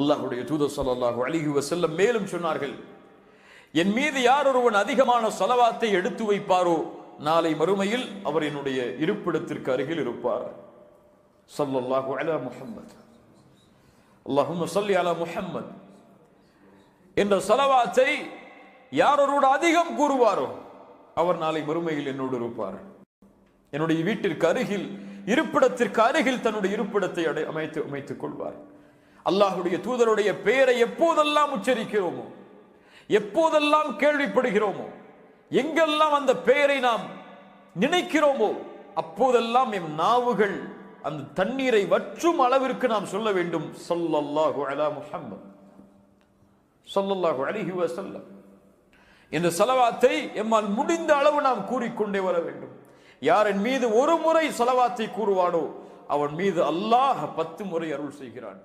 அல்லாஹுடைய தூதர் ஸல்லல்லாஹு அலைஹி வசல்லம் மேலும் சொன்னார்கள் என் மீது யார் ஒருவன் அதிகமான செலவாத்தை எடுத்து வைப்பாரோ நாளை மறுமையில் அவர் என்னுடைய இருப்பிடத்திற்கு அருகில் இருப்பார். ஸல்லல்லாஹு அலா முஹம்மத். அல்லாஹும் சல்லி அலா முஹம்மத். என்ற செலவாத்தை யார் ஒருவன் அதிகம் கூறுவாரோ அவர் நாளை மறுமையில் என்னோடு இருப்பார். என்னுடைய வீட்டிற்கு அருகில் இருப்பிடத்திற்கு அருகில் தன்னுடைய இருப்பிடத்தை அடை அமைத்து அமைத்துக் கொள்வார். அல்லாஹுடைய தூதருடைய பெயரை எப்போதெல்லாம் உச்சரிக்கிறோமோ எப்போதெல்லாம் கேள்விப்படுகிறோமோ எங்கெல்லாம் அந்த பெயரை நாம் நினைக்கிறோமோ அப்போதெல்லாம் எம் நாவுகள் அந்த தண்ணீரை வற்றும் அளவிற்கு நாம் சொல்ல வேண்டும். சொல்லல்லாஹு அலா முஹம்மத். சொல்லல்லாஹு அலிஹி வஸல்லம். இந்த செலவாத்தை எம்மால் முடிந்த அளவு நாம் கூறிக்கொண்டே வர வேண்டும். யாரின் மீது ஒரு முறை செலவாத்தை கூறுவானோ அவன் மீது அல்லாஹ் பத்து முறை அருள் செய்கிறான்.